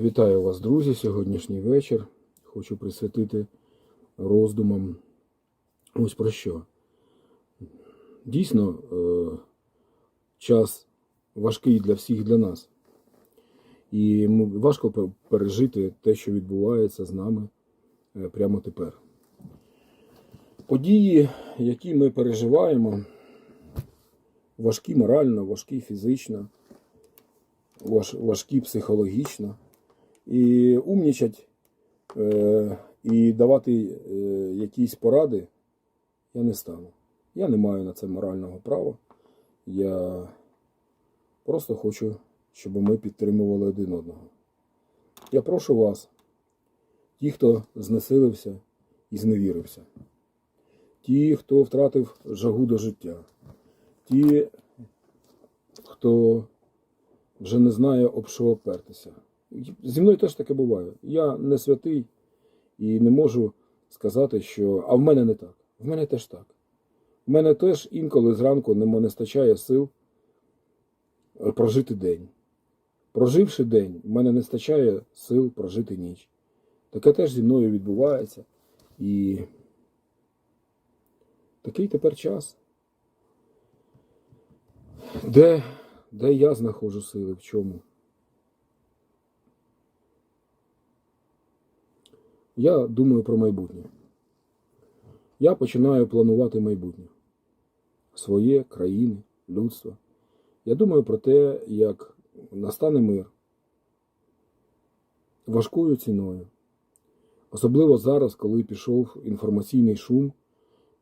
Вітаю вас, друзі! Сьогоднішній вечір. Хочу присвятити роздумам ось про що. Дійсно, е, час важкий для всіх для нас. І важко пережити те, що відбувається з нами е, прямо тепер. Події, які ми переживаємо, важкі морально, важкі фізично, важкі психологічно. І умнічать е, і давати е, якісь поради я не стану. Я не маю на це морального права. Я просто хочу, щоб ми підтримували один одного. Я прошу вас, ті, хто знесилився і зневірився, ті, хто втратив жагу до життя, ті, хто вже не знає, об що опертися. Зі мною теж таке буває. Я не святий і не можу сказати, що. А в мене не так. В мене теж так. В мене теж інколи зранку не не стачає сил прожити день. Проживши день, в мене не стачає сил прожити ніч. Таке теж зі мною відбувається. І такий тепер час. Де, де я знаходжу сили? В чому? Я думаю про майбутнє. Я починаю планувати майбутнє своє, країни, людства. Я думаю про те, як настане мир важкою ціною. Особливо зараз, коли пішов інформаційний шум,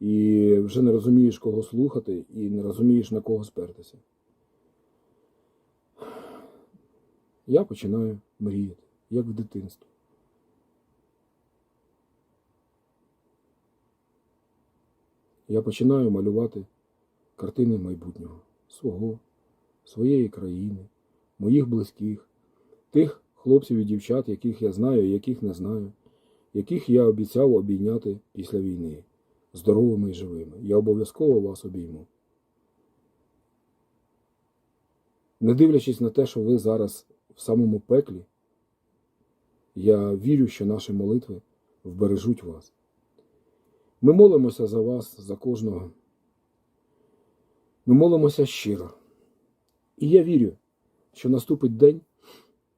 і вже не розумієш, кого слухати, і не розумієш, на кого спертися. Я починаю мріяти, як в дитинстві. Я починаю малювати картини майбутнього, свого, своєї країни, моїх близьких, тих хлопців і дівчат, яких я знаю, яких не знаю, яких я обіцяв обійняти після війни, здоровими і живими. Я обов'язково вас обійму. Не дивлячись на те, що ви зараз в самому пеклі, я вірю, що наші молитви вбережуть вас. Ми молимося за вас, за кожного. Ми молимося щиро. І я вірю, що наступить день,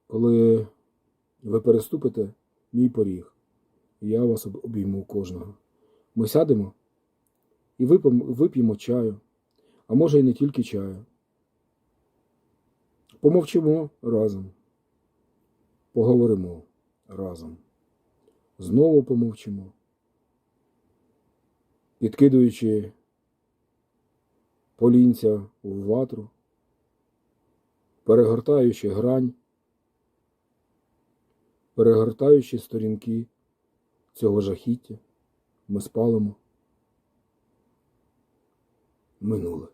коли ви переступите мій поріг, і я вас обійму кожного. Ми сядемо і вип'ємо, чаю, а може і не тільки чаю. Помовчимо разом, поговоримо разом. Знову помовчимо підкидуючи полінця в ватру, перегортаючи грань, перегортаючи сторінки цього жахіття, ми спалимо минуле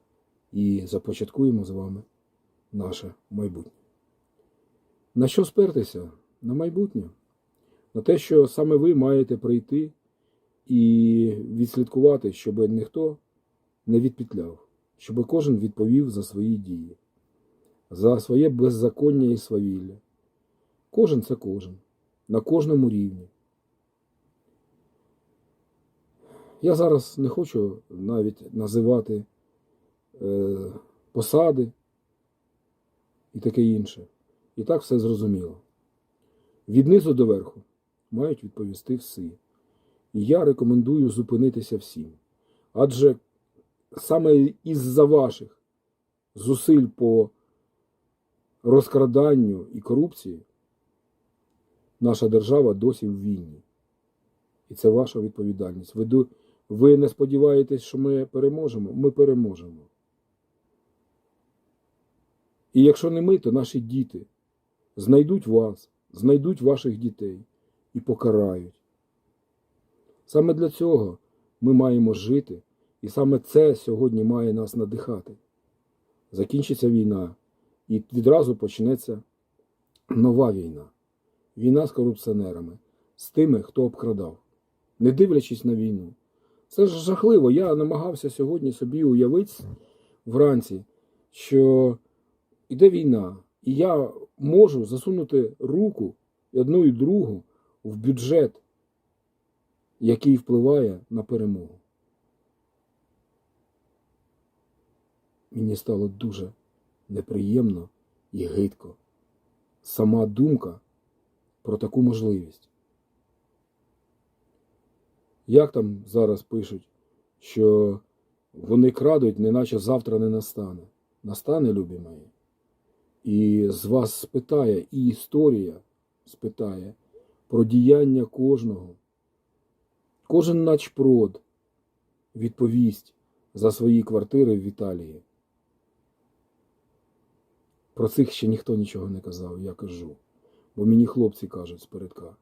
і започаткуємо з вами наше майбутнє. На що спертися? На майбутнє, на те, що саме ви маєте прийти і відслідкувати, щоб ніхто не відпетляв, щоб кожен відповів за свої дії, за своє беззаконня і свавілля. Кожен це кожен, на кожному рівні. Я зараз не хочу навіть називати е, посади і таке інше. І так все зрозуміло. Від низу до верху мають відповісти всі. Я рекомендую зупинитися всім. Адже саме із-за ваших зусиль по розкраданню і корупції наша держава досі в війні. І це ваша відповідальність. Ви, ви не сподіваєтесь, що ми переможемо? Ми переможемо. І якщо не ми, то наші діти знайдуть вас, знайдуть ваших дітей і покарають. Саме для цього ми маємо жити, і саме це сьогодні має нас надихати. Закінчиться війна, і відразу почнеться нова війна. Війна з корупціонерами, з тими, хто обкрадав, не дивлячись на війну. Це ж жахливо. Я намагався сьогодні собі уявити вранці, що йде війна, і я можу засунути руку одну і другу в бюджет, який впливає на перемогу. Мені стало дуже неприємно і гидко. Сама думка про таку можливість. Як там зараз пишуть, що вони крадуть, неначе завтра не настане. Настане, любі мої. І з вас спитає, і історія спитає про діяння кожного. Кожен начпрод відповість за свої квартири в Італії. Про цих ще ніхто нічого не казав, я кажу. Бо мені хлопці кажуть спередка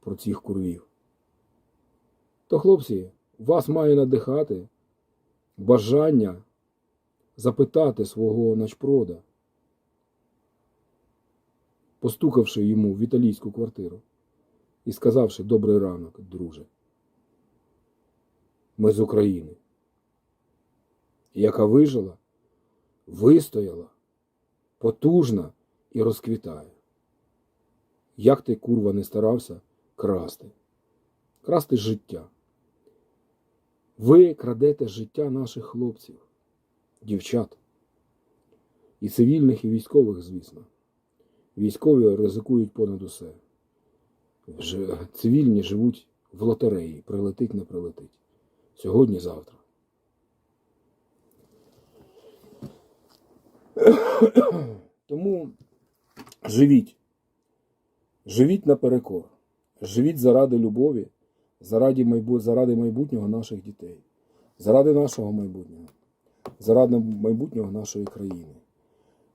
про цих курвів. То, хлопці, вас має надихати бажання запитати свого начпрода, постукавши йому в італійську квартиру і сказавши добрий ранок, друже. Ми з України, яка вижила, вистояла, потужна і розквітає. Як ти, курва, не старався красти? Красти життя. Ви крадете життя наших хлопців, дівчат. І цивільних, і військових, звісно. Військові ризикують понад усе. Цивільні живуть в лотереї, прилетить, не прилетить. Сьогодні, завтра. Тому живіть. Живіть наперекор. Живіть заради любові, заради, майбу... заради майбутнього наших дітей, заради нашого майбутнього, заради майбутнього нашої країни.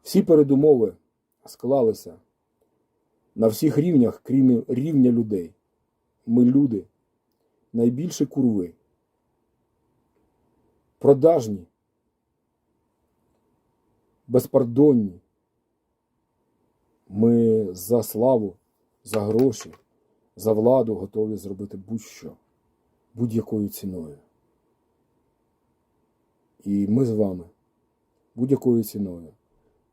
Всі передумови склалися на всіх рівнях, крім рівня людей. Ми люди, найбільше курви, продажні, безпардонні. Ми за славу, за гроші, за владу готові зробити будь-що, будь-якою ціною. І ми з вами будь-якою ціною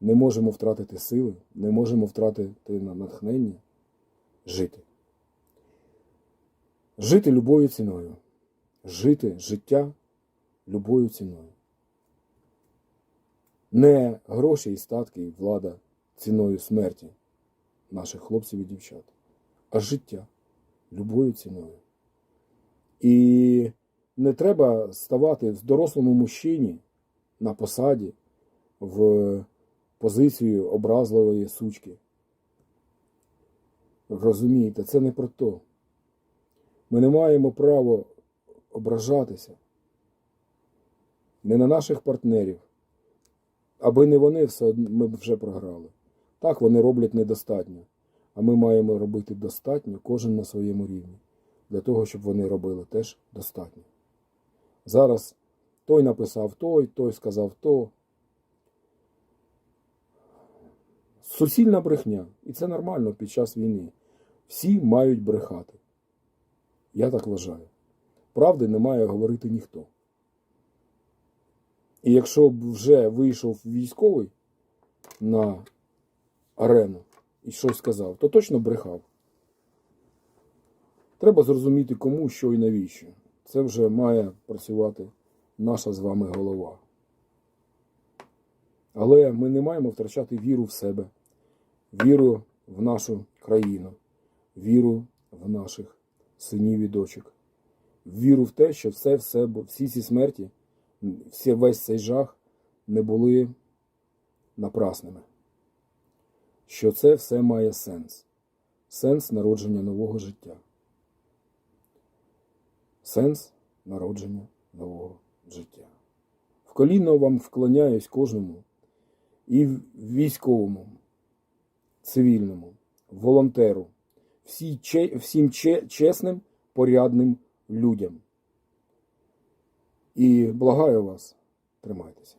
не можемо втратити сили, не можемо втратити на натхнення жити. Жити любою ціною. Жити життя любою ціною. Не гроші і статки, і влада ціною смерті наших хлопців і дівчат, а життя любою ціною. І не треба ставати з дорослому мужчині на посаді в позицію образливої сучки. Розумієте, це не про то. Ми не маємо права ображатися не на наших партнерів. Аби не вони, все ми б вже програли. Так, вони роблять недостатньо. А ми маємо робити достатньо, кожен на своєму рівні, для того, щоб вони робили теж достатньо. Зараз той написав той, той сказав то. Суцільна брехня. І це нормально під час війни. Всі мають брехати. Я так вважаю. Правди не має говорити ніхто. І якщо б вже вийшов військовий на арену і щось сказав, то точно брехав. Треба зрозуміти, кому, що і навіщо. Це вже має працювати наша з вами голова. Але ми не маємо втрачати віру в себе, віру в нашу країну, віру в наших синів і дочок, віру в те, що все, все, всі ці смерті, всі, весь цей жах не були напрасними. Що це все має сенс, сенс народження нового життя. Сенс народження нового життя. В коліно вам вклоняюсь кожному і військовому, цивільному, волонтеру, всім чесним, порядним людям. І благаю вас, тримайтеся.